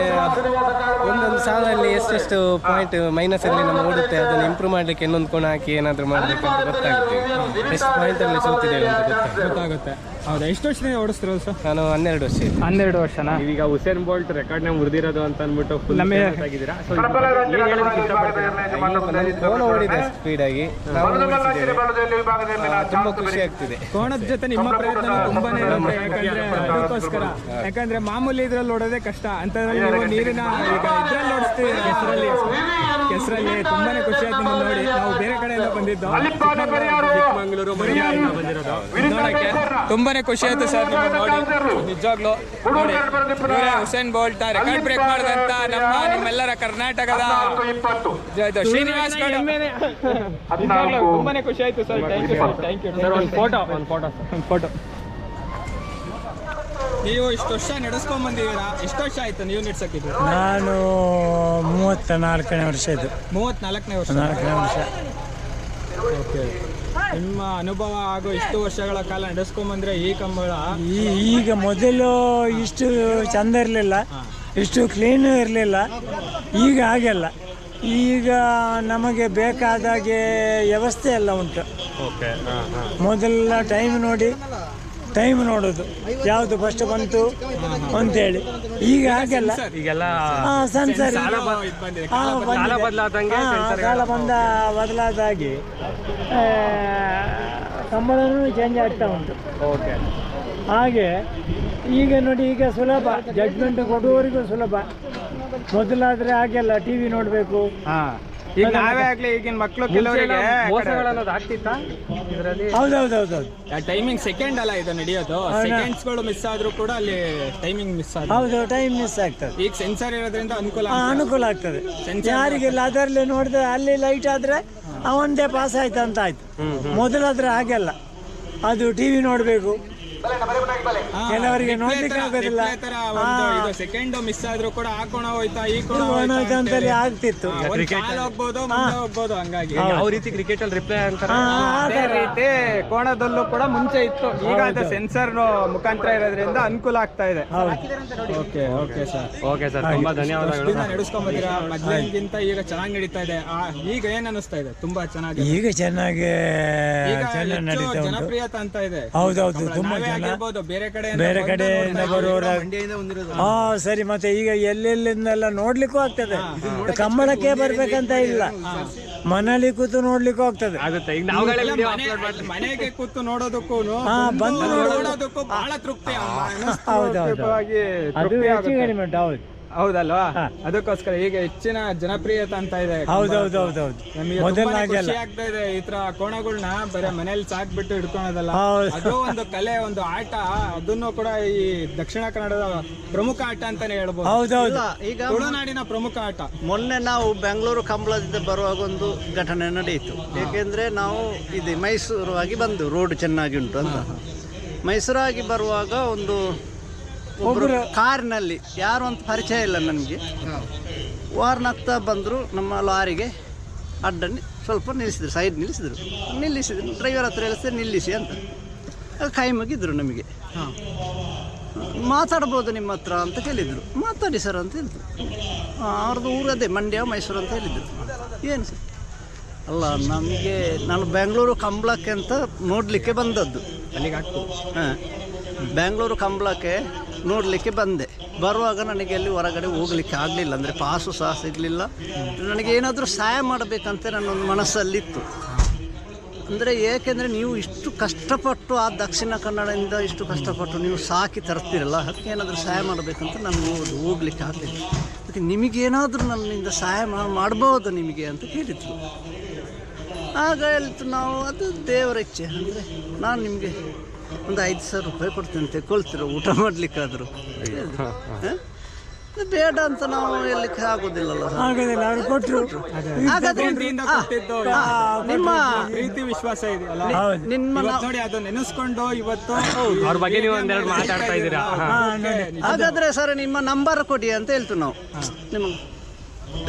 ಒಂದೊಂದು ಸಾಲಲ್ಲಿ ಎಷ್ಟೆಷ್ಟು ಪಾಯಿಂಟ್ ಮೈನಸ್ ಅಲ್ಲಿ ನಮ್ಮ ಓಡುತ್ತೆ ಅದನ್ನು ಇಂಪ್ರೂವ್ ಮಾಡ್ಲಿಕ್ಕೆ ಇನ್ನೊಂದು ಕೋಣ ಹಾಕಿ ಏನಾದರೂ ಮಾಡಬೇಕು ಅಂತ ಗೊತ್ತಾಗುತ್ತೆ. ಎಷ್ಟು ಪಾಯಿಂಟ್ ಅಲ್ಲಿ ಸೋತಿದ್ದೇವೆ ಅಂತ ಗೊತ್ತಾಗುತ್ತೆ. ಗೊತ್ತಾಗುತ್ತೆ. ಹೌದಾ? ಎಷ್ಟು ವರ್ಷದಿಂದ ಓಡಿಸ್ತಿರೋದು ಸರ್? ನಾನು ಹನ್ನೆರಡು ವರ್ಷ. ಹನ್ನೆರಡು ವರ್ಷನಾ? ಈಗ ಹುಸೇನ್ ಬೋಲ್ಟ್ ರೆಕಾರ್ಡ್ ನೇ ಮುರಿದಿರೋದು ಅಂತ ಅಂದ್ಬಿಟ್ಟು ಫುಲ್ ನಮಗೆ ಆಗಿದ್ದೀರಾ? ಸೊ ಏನು ಹೇಳೋದಕ್ಕೆ ಇಷ್ಟಪಡ್ತೀರಾ? ಕೋಣ ಓಡಿದೆ ಸ್ಪೀಡ್ ಆಗಿ. ತುಂಬಾ ಖುಷಿ ಆಗ್ತಿದೆ. ಕೋಣದ ಜೊತೆ ನಿಮ್ಮ ಪ್ರಯತ್ನ ತುಂಬಾನೇ ಇರುತ್ತೆ ಯಾಕಂದ್ರೆ ಅದಕ್ಕೋಸ್ಕರ. ಯಾಕಂದ್ರೆ ಮಾಮೂಲಿ ಇದ್ರಲ್ಲಿ ಓಡೋದೇ ಕಷ್ಟ. ಅಂತದ್ರಲ್ಲಿ ನೀವು ನೀರಿನ ಈಗ ಇದ್ರಲ್ಲಿ ಓಡಿಸ್ತೀವಿ ಹೆಸರಲ್ಲಿ ಕೆಸರಲ್ಲಿ. ತುಂಬಾನೇ ಖುಷಿ ಆಯ್ತು ನಿಮ್ಮನ್ನ ನೋಡಿ. ನಾವು ಬೇರೆ ಕಡೆಯಿಂದ ಬಂದಿದ್ದು. ಚಿಕ್ಕಮಂಗ್ಳೂರು ಮಂಡ್ಯದಿಂದ ಬಂದಿರೋದು ತುಂಬಾ ನೋಡಕ್ಕೆ ಖುಷಿ ಆಯ್ತು ಸರ್ ನಿಮ್ಮನ್ನ ನೋಡಿ. ನಿಜವಾಗ್ಲೂ ನೋಡಿ. ಇವರೇ ಹುಸೇನ್ ಬೋಲ್ಟ್ ರೆಕಾರ್ಡ್ ಬ್ರೇಕ್ ಮಾಡಿದಂತ ನಮ್ಮ ನಿಮ್ಮೆಲ್ಲರ ಕರ್ನಾಟಕದ ಶ್ರೀನಿವಾಸ್ ತುಂಬಾನೇ ಖುಷಿ ಆಯ್ತು sir. Thank you sir thank you sir ಒಂದು ಫೋಟೋ ಒಂದು ಫೋಟೋ ಒಂದು ಫೋಟೋ ನೀವು ಇಷ್ಟು ವರ್ಷ ನಡೆಸ್ಕೊಂಡ್ ಬಂದಿದ್ದೀರಾ ಎಷ್ಟು ವರ್ಷ ಆಯ್ತು ನೀವು ನಡ್ಸಕ್ಕಿದ್ರು ನಾನು ಮೂವತ್ತ ನಾಲ್ಕನೇ ವರ್ಷ ಇದು. ಮೂವತ್ನಾಲ್ಕನೇ ವರ್ಷ. ನಾಲ್ಕನೇ ವರ್ಷ. ಓಕೆ. ನಿಮ್ಮ ಅನುಭವ ಹಾಗೂ ಇಷ್ಟು ವರ್ಷಗಳ ಕಾಲ ನಡೆಸ್ಕೊಂಬಂದ್ರೆ ಈ ಕಂಬಳ ಈ ಈಗ ಮೊದಲು ಇಷ್ಟು ಚಂದ ಇರಲಿಲ್ಲ ಇಷ್ಟು ಕ್ಲೀನು ಇರಲಿಲ್ಲ ಈಗ ಹಾಗೆಲ್ಲ. ಈಗ ನಮಗೆ ಬೇಕಾದಾಗೆ ವ್ಯವಸ್ಥೆ ಎಲ್ಲ ಉಂಟು. ಓಕೆ ಮೊದಲೆಲ್ಲ ಟೈಮ್ ನೋಡಿ ಟೈಮ್ ನೋಡೋದು. ಯಾವುದು ಫಸ್ಟ್ ಬಂತು ಅಂತೇಳಿ. ಈಗ ಹಾಗೆಲ್ಲ. ಈಗೆಲ್ಲ ಸೆನ್ಸರ್ ಕಾಲ. ಬದಲಾದಂಗೆ. ಕಾಲ ಬಂದ ಬದಲಾದಾಗೆ ಕಂಬಳನೂ ಚೇಂಜ್ ಆಗ್ತಾ ಉಂಟು. ಓಕೆ ಹಾಗೆ ಈಗ ನೋಡಿ ಈಗ ಸುಲಭ. ಜಡ್ಜ್ಮೆಂಟ್ ಕೊಡುವವರಿಗೂ ಸುಲಭ. ಮೊದಲಾದ್ರೆ ಹಾಗೆಲ್ಲ ಟಿ ವಿ ನೋಡಬೇಕು. ಹಾ. ಈಗ ನಾವೇ ಆಗ್ಲಿ ಈಗಿನ ಮಕ್ಕಳು ಕೆಲವರಿಗೆ ಮೋಸಗಳನ್ನೋದು ಆಗ್ತಿತ್ತಾ ಇದರಲ್ಲಿ? ಹೌದೌದೌದೌದು. ಟೈಮಿಂಗ್ ಸೆಕೆಂಡ್ ಅಲ್ಲ ಇದು ನಡೆಯೋದು ಸೆಕೆಂಡ್ಸ್ಗಳು ಮಿಸ್ ಆದ್ರೂ ಕೂಡ ಅಲ್ಲಿ ಟೈಮಿಂಗ್ ಮಿಸ್ ಆಗ್ತದೆ ಹೌದು ಟೈಮ್ ಮಿಸ್ ಆಗ್ತದೆ. ಈಗ ಸೆನ್ಸರ್ ಇರೋದ್ರಿಂದ ಅನುಕೂಲ ಆ, ಅನುಕೂಲ ಆಗ್ತದೆ. ಯಾರಿಗೆಲ್ಲ ಅದರಲ್ಲಿ ನೋಡಿದ್ರೆ ಅಲ್ಲಿ ಲೈಟ್ ಆದ್ರೆ ಅವಂದೇ ಪಾಸ್ ಆಯ್ತು ಅಂತ ಆಯ್ತು. ಮೊದಲಾದ್ರೆ ಹಾಗೆಲ್ಲ. ಅದು ಟಿವಿ ನೋಡಬೇಕು. ಕೆಲವರಿಗೆ ನೋಡ್ಲಿಕ್ಕೆ ಆಗೋದಿಲ್ಲ. ಸೆಕೆಂಡ್ ಮಿಸ್ ಆದ್ರೂ ಕೂಡ ಹಾಕೋಣ ಹೋಯ್ತಾ ಈ ಕೂಡ ಹೋಯ್ತಾ ಅಂತೇಳಿ ಆಗ್ತಿತ್ತು. ಕಾಲ್ ಹೋಗ್ಬೋದು ಮುಂದೆ ಹೋಗ್ಬೋದು ಹಂಗಾಗಿ. ಯಾವ ರೀತಿ ಕ್ರಿಕೆಟ್ ಅಲ್ಲಿ ರಿಪ್ಲೈ ಅಂತಾರೆ. ಆ, ಆ ಅದೇ ರೀತಿ ಕೋಣದಲ್ಲೂ ಕೂಡ ಮುಂಚೆ ಇತ್ತು. ಈಗ ಅದು ಸೆನ್ಸರ್ ಮುಖಾಂತರ ಇರೋದ್ರಿಂದ ಅನುಕೂಲ ಆಗ್ತಾ ಇದೆ. Okay okay sir. Okay sir ತುಂಬಾ ಧನ್ಯವಾದಗಳು ಮೊದ್ಲಿಗಿಂತ ಈಗ ಚೆನ್ನಾಗಿ ನಡೀತಾ ಇದೆ. ಆ, ಈಗ ಏನ್ ಅನಿಸ್ತಾ ಇದೆ? ತುಂಬಾ ಚೆನ್ನಾಗಿ ಈಗ ಚೆನ್ನಾಗಿ ಚೆನ್ನಾಗಿ ನಡೀತಾ ಜನಪ್ರಿಯತೆ ಅಂತ ಇದೆ. ಹೌದೌದು ತುಂಬಾ ಆಗಿರ್ಬೋದು. ಬೇರೆ ಕಡೆ ಬೇರೆ ಕಡೆಯಿಂದ ಬರುವವರ ಹಾ ಸರಿ ಮತ್ತೆ ಈಗ ಎಲ್ಲೆಲ್ಲಿಂದೆಲ್ಲ ನೋಡ್ಲಿಕ್ಕೂ ಆಗ್ತದೆ. ಕಂಬಳಕ್ಕೆ ಬರ್ಬೇಕಂತ ಇಲ್ಲ. ಮನೇಲಿ ಕೂತು ನೋಡ್ಲಿಕ್ಕೂ ಆಗ್ತದೆ. ಆಗುತ್ತೆ. ಈಗ ನಾವುಗಳೇ ವಿಡಿಯೋ ಮನೆಗೆ ಕೂತು ನೋಡೋದಕ್ಕೂ ಹಾ, ಬಂದು ನೋಡೋದಕ್ಕೂ ಬಹಳ ತೃಪ್ತಿ ಹೌದೌದು. ಅದು ಹೆಚ್ಚು. ಕಡಿಮೆ ಉಂಟು ಹೌದು. ಹೌದಲ್ವಾ? ಅದಕ್ಕೋಸ್ಕರ ಈಗ ಹೆಚ್ಚಿನ ಜನಪ್ರಿಯತೆ ಅಂತ ಇದೆ ಹೌದೌದು ಹೌದೌದು ನಮಗೆ ಮೊದಲಾಗಿ ಅಲ್ಲ ಖುಷಿ ಆಗ್ತಾ ಇದೆ ಈ ತರ ಕೋಣಗಳನ್ನ ಬರೀ ಮನೇಲಿ ಸಾಕ್ಬಿಟ್ಟು ಇಟ್ಕೊಳೋದಲ್ಲ. ಹೌದು. ಅದು ಒಂದು ಕಲೆ ಒಂದು ಆಟ. ಅದನ್ನು ಕೂಡ ಈ ದಕ್ಷಿಣ ಕನ್ನಡದ ಪ್ರಮುಖ ಆಟ ಅಂತಾನೆ ಹೇಳ್ಬೋದು. ಹೌದೌದು ಈಗ ತುಳುನಾಡಿನ ಪ್ರಮುಖ ಆಟ. ಮೊನ್ನೆ ನಾವು ಬೆಂಗಳೂರು ಕಂಬಳದಿಂದ ಬರುವಾಗ ಒಂದು ಘಟನೆ ನಡೆಯಿತು ಏಕೆಂದ್ರೆ ನಾವು ಇದು ಮೈಸೂರು ಆಗಿ ಬಂದು ರೋಡ್ ಚೆನ್ನಾಗಿ ಉಂಟು ಅಂತ. ಮೈಸೂರಾಗಿ ಬರುವಾಗ ಒಂದು ಒಬ್ಬರು ಕಾರ್ನಲ್ಲಿ ಯಾರು ಅಂತ ಪರಿಚಯ ಇಲ್ಲ ನನಗೆ. ವಾರ್ನತ್ತ ಬಂದರು ನಮ್ಮ ಲಾರಿಗೆ ಅಡ್ಡ ಸ್ವಲ್ಪ ನಿಲ್ಲಿಸಿದ್ರು ಸೈಡ್ ನಿಲ್ಲಿಸಿದ್ರು. ನಿಲ್ಲಿಸಿದ್ರು ಡ್ರೈವರ್ ಹತ್ರ ಹೇಳಿಸಿದ್ರೆ ನಿಲ್ಲಿಸಿ ಅಂತ. ಅದು ಕೈ ಮುಗಿದ್ರು ನಮಗೆ. ಮಾತಾಡ್ಬೋದು ನಿಮ್ಮ ಹತ್ರ ಅಂತ ಕೇಳಿದರು. ಮಾತಾಡಿ ಸರ್ ಅಂತ ಹೇಳಿದ್ರು. ಅವ್ರದ್ದು ಊರು ಅದೇ ಮಂಡ್ಯ ಮೈಸೂರು ಅಂತ ಹೇಳಿದ್ರು. ಏನು ಸರ್? ಅಲ್ಲ ನಮಗೆ ನಾನು ಬೆಂಗಳೂರು ಕಂಬಳಕ್ಕೆ ಅಂತ ನೋಡಲಿಕ್ಕೆ ಬಂದದ್ದು. ಅಲ್ಲಿಗೆ ಹಾಂ. ಬೆಂಗಳೂರು ಕಂಬಳಕ್ಕೆ ನೋಡಲಿಕ್ಕೆ ಬಂದೆ. ಬರುವಾಗ ನನಗೆ ಅಲ್ಲಿ ಹೊರಗಡೆ ಹೋಗ್ಲಿಕ್ಕೆ ಆಗಲಿಲ್ಲ, ಅಂದರೆ ಪಾಸು ಸಹ ಸಿಗಲಿಲ್ಲ. ನನಗೆ ಏನಾದರೂ ಸಹಾಯ ಮಾಡಬೇಕಂತ ನನ್ನೊಂದು ಮನಸ್ಸಲ್ಲಿತ್ತು. ಅಂದರೆ ಏಕೆಂದರೆ ನೀವು ಇಷ್ಟು ಕಷ್ಟಪಟ್ಟು ಆ ದಕ್ಷಿಣ ಕನ್ನಡದಿಂದ ಇಷ್ಟು ಕಷ್ಟಪಟ್ಟು ನೀವು ಸಾಕಿ ತರ್ತೀರಲ್ಲ, ಅದಕ್ಕೆ ಏನಾದರೂ ಸಹಾಯ ಮಾಡಬೇಕಂತ ನನಗೆ ಹೋದು ಹೋಗ್ಲಿಕ್ಕೆ ಆಗಲಿಲ್ಲ. ಅದಕ್ಕೆ ನಿಮಗೇನಾದರೂ ನನ್ನಿಂದ ಸಹಾಯ ಮಾಡ್ಬೋದು ನಿಮಗೆ ಅಂತ ಕೇಳಿದ್ರು. ಆಗ ಹೇಳ್ತು, ನಾವು ಅದು ದೇವರ ಇಚ್ಛೆ, ಅಂದರೆ ನಾನು ನಿಮಗೆ ಒಂದು ಐದು ಸಾವಿರ ರೂಪಾಯಿ ಕೊಡ್ತೀನಿ ತೆಕೊಳ್ತಿರೋ ಊಟ ಮಾಡಲಿಕ್ಕಾದರೂ. ಬೇಡ ಅಂತ ನಾವು ಎಲ್ಲಿಕ್ಕೆ ಆಗೋದಿಲ್ಲಲ್ಲ ಸರ್. ಆಗೋದಿಲ್ಲ ಅವ್ರು ಕೊಟ್ಟರು ಹಾಗಾದ್ರೆ ನಿಮ್ಮ ಪ್ರೀತಿ ವಿಶ್ವಾಸ ಹೌದು. ನಿಮ್ಮ ನೋಡಿ ಅದು ನೆನೆಸ್ಕೊಂಡು ಇವತ್ತು ಅವ್ರ ಬಗ್ಗೆ ನೀವು ಒಂದೆರಡು ಮಾತಾಡ್ತಾ ಇದ್ದೀರಾ? ಹಾ. ಹಾಗಾದ್ರೆ ಸರ್ ನಿಮ್ಮ ನಂಬರ್ ಕೊಡಿ ಅಂತ ಹೇಳ್ತು ನಾವು. ನಿಮಗೆ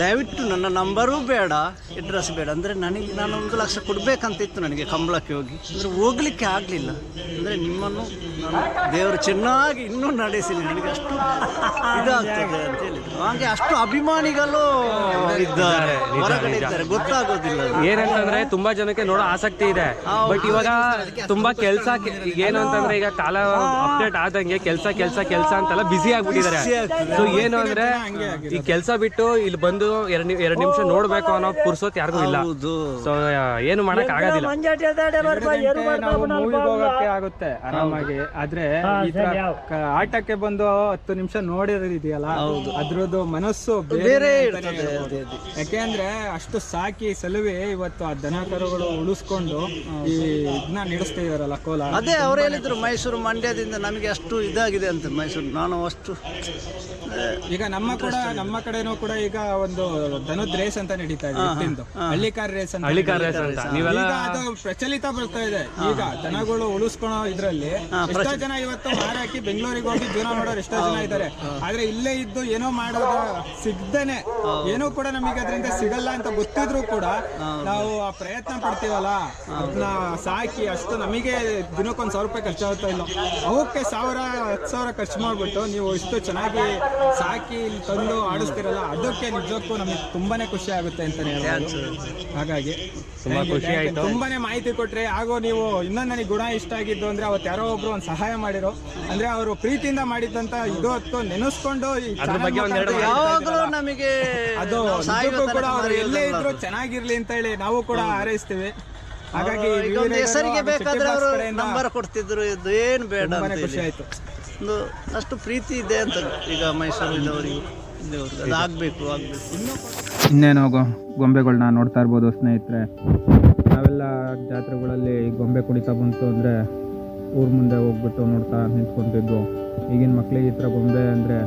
ದಯವಿಟ್ಟು ನನ್ನ ನಂಬರೂ ಬೇಡ ಅಡ್ರೆಸ್ ಬೇಡ. ಅಂದರೆ ನನಗೆ ನಾನು ಒಂದು ಲಕ್ಷ ಕೊಡಬೇಕಂತ ಇತ್ತು ನನಗೆ ಕಂಬಳಕ್ಕೆ ಹೋಗಿ. ಅಂದರೆ ಹೋಗ್ಲಿಕ್ಕೆ ಆಗಲಿಲ್ಲ. ಅಂದರೆ ನಿಮ್ಮನ್ನು ನಾನು ದೇವರು ಚೆನ್ನಾಗಿ ಇನ್ನೂ ನಡೆಸಿಲ್ಲ ನನಗೆ ಅಷ್ಟು ಇದಾಗ್ತದೆ ಅಂತ ಹೇಳಿದ್ರು. ಹಾಗೆ ಅಷ್ಟು ಅಭಿಮಾನಿಗಳು ಇದ್ದಾರೆ ಹೊರಗಡೆ ಇದ್ದಾರೆ ಗೊತ್ತಾಗೋದಿಲ್ಲ. ಏನಂತಂದ್ರೆ ತುಂಬಾ ಜನಕ್ಕೆ ನೋಡೋ ಆಸಕ್ತಿ ಇದೆ. ಬಟ್ ಇವಾಗ ತುಂಬಾ ಕೆಲಸ ಏನು ಅಂತಂದ್ರೆ ಈಗ ಕಾಲ ಅಪ್ಡೇಟ್ ಆದಂಗೆ ಕೆಲಸ ಕೆಲಸ ಕೆಲಸ ಅಂತೆಲ್ಲ ಬ್ಯುಸಿ ಆಗ್ಬಿಟ್ಟಿದ್ದಾರೆ. ಸೊ ಏನು ಅಂದ್ರೆ ಈ ಕೆಲಸ ಬಿಟ್ಟು ಇಲ್ಲಿ ಬಂದು ಎರಡ್ ಎರಡು ಎರಡ್ ನಿಮಿಷ ನೋಡ್ಬೇಕು ಅನ್ನೋ ಪುರ್ಸೋತ್ ಯಾರಿಗೂ ಇಲ್ಲ. ಹೌದು. ಸೊ ಏನು ಮಾಡಕ್ ಆಗೋದಿಲ್ಲ. ಮೂವಿಗೆ ಹೋಗಕ್ಕೆ ಆಗುತ್ತೆ ಆರಾಮಾಗಿ. ಆದ್ರೆ ಈ ತರ ಕ- ಆಟಕ್ಕೆ ಬಂದು ಹತ್ತು ನಿಮಿಷ ನೋಡಿರೋದಿದೆಯಲ್ಲ? ಅದ್ರದ್ದು ಮನಸ್ಸು ಬೇರೆ ಯಾಕೆ ಇರ್ತದೆ ಅದೇ ಅದೇ. ಯಾಕೆಂದ್ರೆ ಅಷ್ಟು ಸಾಕಿ ಸಲುವೆ ಇವತ್ತು ಆ ದನ ಕರುಗಳು ಉಳಿಸ್ಕೊಂಡು ಈ ಇದನ್ನ ನಡೆಸ್ತಾ ಇದಾರಲ್ಲ ಕೋಲ ಅದೇ ಅವ್ರು ಹೇಳಿದ್ರು ಮೈಸೂರು ಮಂಡ್ಯದಿಂದ ನಮಗೆ ಅಷ್ಟು ಇದಾಗಿದೆ ಅಂತ ಮೈಸೂರು. ನಾನು ಅಷ್ಟು ಈಗ ನಮ್ಮ ಕೂಡ ನಮ್ಮ ಕಡೆನೂ ಕೂಡ ಈಗ ಒಂದು ದನದ ರೇಸ್ ಅಂತ ನಡೀತಾ ಇದೆ ಎತ್ತಿಂದು. ಹಳ್ಳಿಕಾರ್ ರೇಸ್ ಅಂತ ಹಳ್ಳಿಕಾರ್ ರೇಸ್ ಅಂತ. ನೀವೆಲ್ಲ ಈಗ ಅದು ಪ್ರಚಲಿತ ಬರ್ತಾ ಇದೆ. ಈಗ ದನಗಳು ಉಳಿಸ್ಕೊಳೋ ಇದ್ರಲ್ಲಿ ಎಷ್ಟೋ ಜನ ಇವತ್ತು ಮಾರಾಕಿ ಬೆಂಗಳೂರಿಗೆ ಹೋಗಿ ಜೀವನ ಮಾಡೋರು ಎಷ್ಟೋ ಜನ ಇದ್ದಾರೆ. ಆದ್ರೆ ಇಲ್ಲೇ ಇದ್ದು ಏನೋ ಮಾಡೋದ ಸಿಗ್ದೇನೆ. ಏನೂ ಕೂಡ ನಮಗೆ ಅದರಿಂದ ಸಿಗಲ್ಲ ಅಂತ ಗೊತ್ತಿದ್ರು ಕೂಡ ನಾವು ಆ ಪ್ರಯತ್ನ ಪಡ್ತೀವಲ್ಲ? ಅದನ್ನ ಸಾಕಿ ಅಷ್ಟು ನಮಗೆ ದಿನಕ್ಕೊಂದ್ ಸಾವಿರ ರೂಪಾಯಿ ಖರ್ಚಾಗುತ್ತೋ ಇಲ್ಲ? ಅವಕ್ಕೆ ಸಾವಿರ ಹತ್ತು ಸಾವಿರ ಖರ್ಚು ಮಾಡ್ಬಿಟ್ಟು ನೀವು ಇಷ್ಟು ಚೆನ್ನಾಗಿ ಸಾಕಿ ಇಲ್ಲಿ ತಂದು ಆಡಿಸ್ತಿರಲ್ಲ ಅದಕ್ಕೆ ನಿಜಕ್ಕೂ ನಮಗೆ ತುಂಬಾನೇ ಖುಷಿ ಆಗುತ್ತೆ ಅಂತ ಹೇಳ್ಬೋದು. ಹಾಗಾಗಿ ತುಂಬಾ ಖುಷಿ ಆಯ್ತು. ತುಂಬಾನೇ ಮಾಹಿತಿ ಕೊಟ್ರೆ ಹಾಗೂ ನೀವು ಇನ್ನೊಂದು ನನಗೆ ಗುಣ ಇಷ್ಟ ಆಗಿದ್ದು ಅಂದ್ರೆ ಅವತ್ತು ಯಾರೋ ಒಬ್ರು ಒಂದು ಸಹಾಯ ಮಾಡಿರೋ ಅಂದ್ರೆ ಅವರು ಪ್ರೀತಿಯಿಂದ ಮಾಡಿದಂತ ಇದು ಹೊತ್ತು ನೆನೆಸ್ಕೊಂಡು ಈ ಅದ್ರ channel ಮುಖಾಂತರ ಯಾವಾಗಲೂ ನಮಗೆ ಅದು ನಿಜಕ್ಕೂ ಕೂಡ ಅವರು ಎಲ್ಲೇ ಇದ್ರು. ಚೆನ್ನಾಗಿರ್ಲಿ ಅಂತ ಹೇಳಿ ನಾವು ಕೂಡ ಹಾರೈಸ್ತೇವೆ. ಹಾಗಾಗಿ ಈಗ ಒಂದು ವೀರಯ್ಯನವರು ಹೆಸರಿಗೆ ಹಾಗೂ ಬೇಕಾದ್ರೆ ಅವರು ಕಡೆಯಿಂದ ನಂಬರ್ ಕೊಡ್ತಿದ್ರು ಇದು ಏನು ಬೇಡ ತುಂಬಾನೇ ಅಂತ ಖುಷಿ ಹೇಳಿ. ಆಯ್ತು. ಒಂದು ಅಷ್ಟು ಪ್ರೀತಿ ಇದೆ ಅಂತ ಈಗ ಮೈಸೂರಿನವರಿಗೂ. ಇಲ್ಲಿವರೆಗೂ ಅದು ಆಗಬೇಕು. ಆಗಬೇಕು ಇನ್ನೇನೋ ಗೊ- ಗೊಂಬೆಗಳ್ನ ನೋಡ್ತಾ ಇರ್ಬೋದು ಸ್ನೇಹಿತರೆ. ನಾವೆಲ್ಲ ಜಾತ್ರೆಗಳಲ್ಲಿ ಗೊಂಬೆ ಕುಣಿತ ಬಂತು ಅಂದರೆ ಊರ ಮುಂದೆ ಹೋಗ್ಬಿಟ್ಟು ನೋಡ್ತಾ ನಿಂತ್ಕೊಂತಿದ್ವು. ಈಗಿನ ಮಕ್ಳಿಗೆ ಈ ಥರ ಗೊಂಬೆ ಅಂದರೆ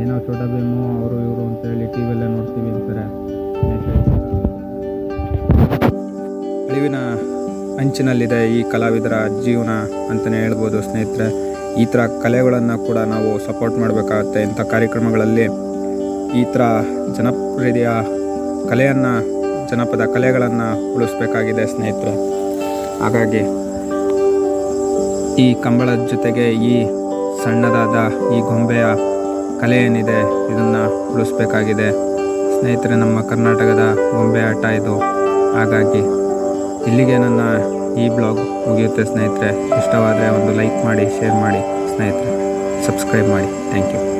ಏನೋ ಚೋಟ ಭೀಮು ಅವರು ಇವರು ಅಂತೇಳಿ ಟಿ ವಿಯಲ್ಲೇ ನೋಡ್ತೀವಿ ಅಂತಾರೆ. ಅಳಿವಿನ ಅಂಚಿನಲ್ಲಿದೆ ಈ ಕಲಾವಿದರ ಜೀವನ ಅಂತಲೇ ಹೇಳ್ಬೋದು ಸ್ನೇಹಿತರೆ. ಈ ಥರ ಕಲೆಗಳನ್ನು ಕೂಡ ನಾವು ಸಪೋರ್ಟ್ ಮಾಡಬೇಕಾಗತ್ತೆ ಇಂಥ ಕಾರ್ಯಕ್ರಮಗಳಲ್ಲಿ. ಈ ಥರ ಜನಪ್ರಿಯ ಕಲೆಯನ್ನು, ಜನಪದ ಕಲೆಗಳನ್ನು ಉಳಿಸ್ಬೇಕಾಗಿದೆ ಸ್ನೇಹಿತರೆ. ಹಾಗಾಗಿ ಈ ಕಂಬಳದ ಜೊತೆಗೆ ಈ ಸಣ್ಣದಾದ ಈ ಗೊಂಬೆಯ ಕಲೆ ಏನಿದೆ ಇದನ್ನು ಉಳಿಸ್ಬೇಕಾಗಿದೆ. ಸ್ನೇಹಿತರೆ, ನಮ್ಮ ಕರ್ನಾಟಕದ ಗೊಂಬೆ ಆಟ ಇದು. ಹಾಗಾಗಿ ಇಲ್ಲಿಗೆ ನನ್ನ ಈ ಬ್ಲಾಗ್ ಮುಗಿಯುತ್ತೆ ಸ್ನೇಹಿತರೆ. ಇಷ್ಟವಾದರೆ ಒಂದು ಲೈಕ್ ಮಾಡಿ, ಶೇರ್ ಮಾಡಿ ಸ್ನೇಹಿತರೆ. ಸಬ್ಸ್ಕ್ರೈಬ್ ಮಾಡಿ. Thank you.